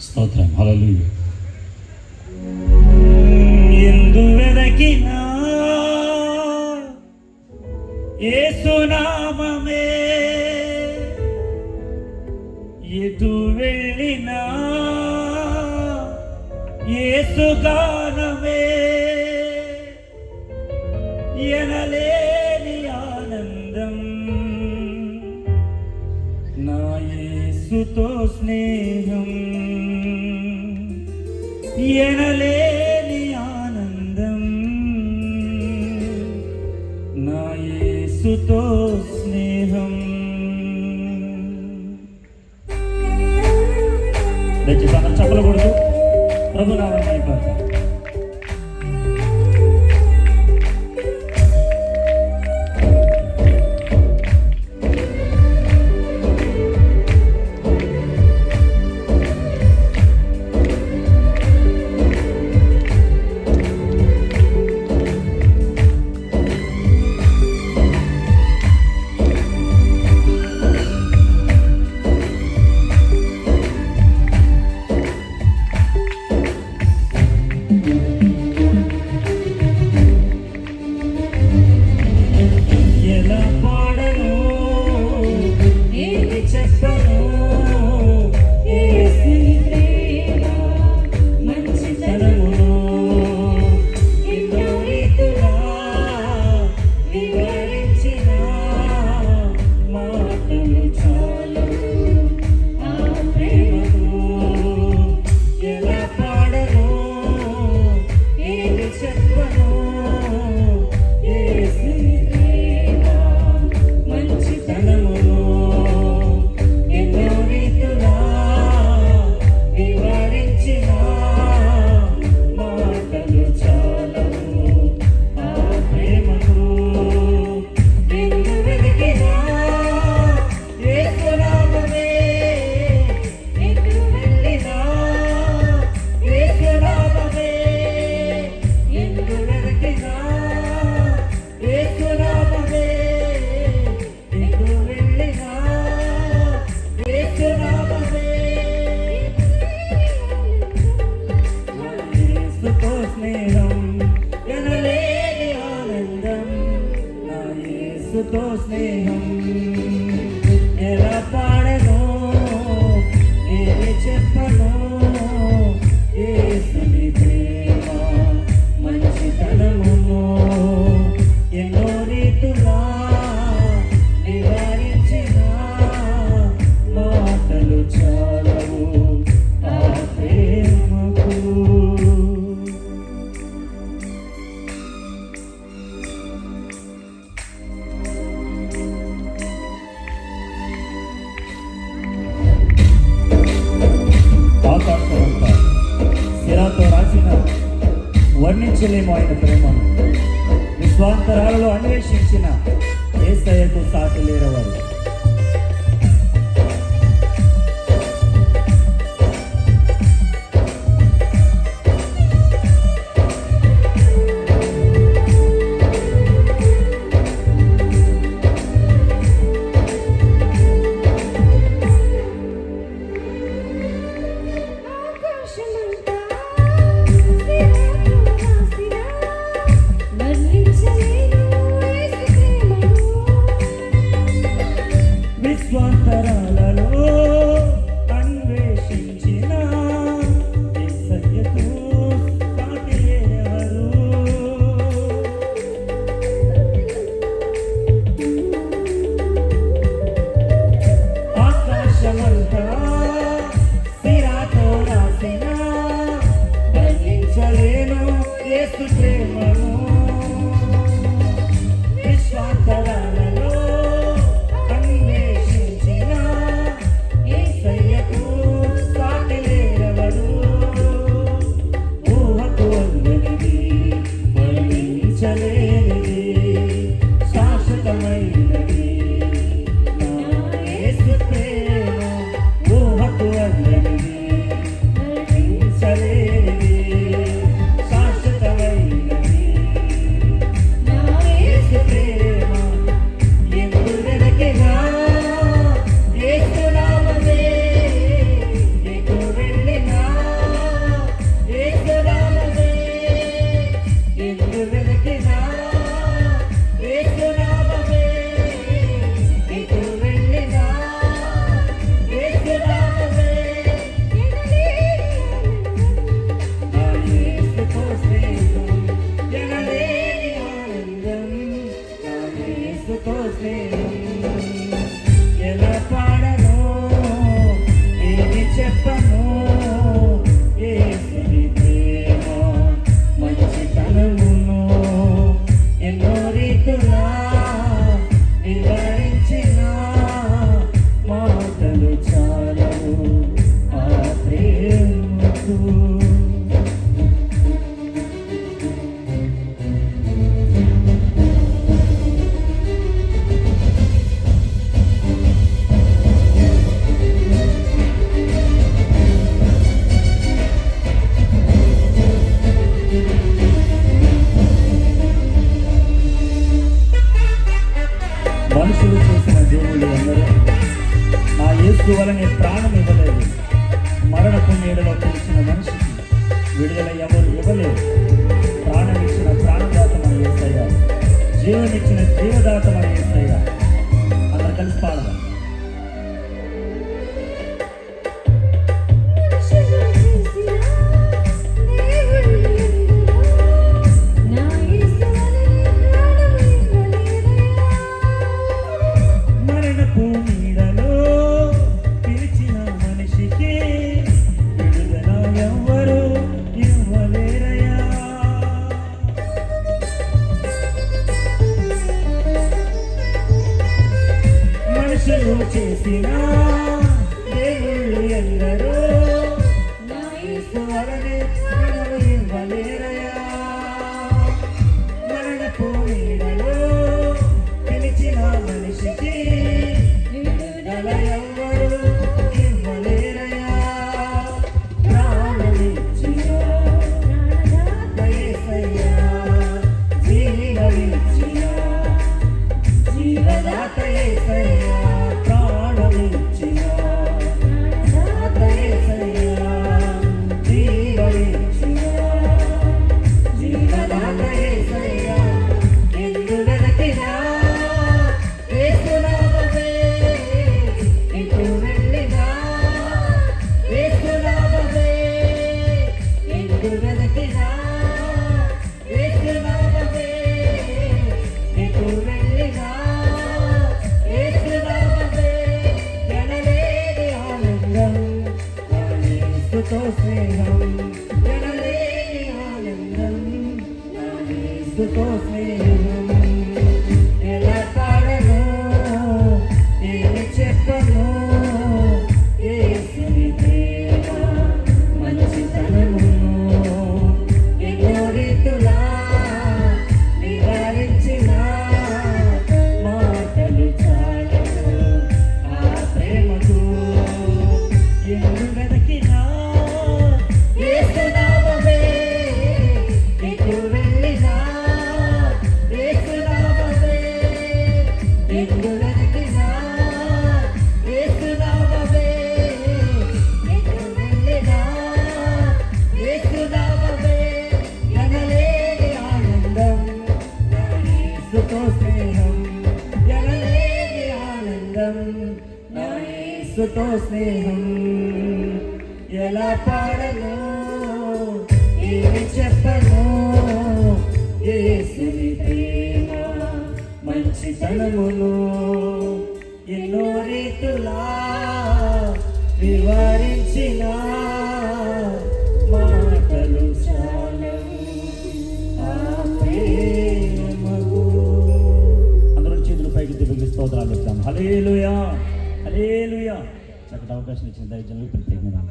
స్తోత్రం. హల్లెలూయా. ఎందు వెదకినా ఏసునామమే ఎటు వెళ్ళినా ఏసుగానమే ఎనలేని ఆనందం నా యేసుతో స్నేహం. ఎనలేని ఆనందం. నా యేసుతో స్నేహం. దయచేసి అందరూ చప్పలు కొడుతూ ప్రభునామం అయిపోతాం యేసుతో ఎలా పాడను ఏమి చెప్పను ఏ సమీపే వర్ణించలేము ఆయన ప్రేమను విశ్వాంతరాలలో అన్వేషించిన ఏసయ్యకు సాటి లేరవారు. విశ్వాంతరాలలో me. తెలిసిన మనిషికి విడుదల ఎవరు ఇవ్వలేరు ప్రాణం ఇచ్చిన ప్రాణదాత మన ఏసయ్య. జీవనిచ్చిన జీవదాత మన ఏసయ్య. అందరు కలిసి పాడదాం. చేసిన దేవుళ్ళు ఎందరో The Ghost తో స్నేహం. ఎలా పాడను? ఏమి చెప్పను? ఏసుని ప్రేమ మంచితనమును ఎన్నో రీతులా వివరించిన మాటలు చాలు. అందరూ చేతులు పైకి దిగులు స్తోత్రాలు ఇస్తాం హలేలుయా హలేలుయా అవకాశం ఇచ్చిన దైవజనులకు ప్రత్యేకంగా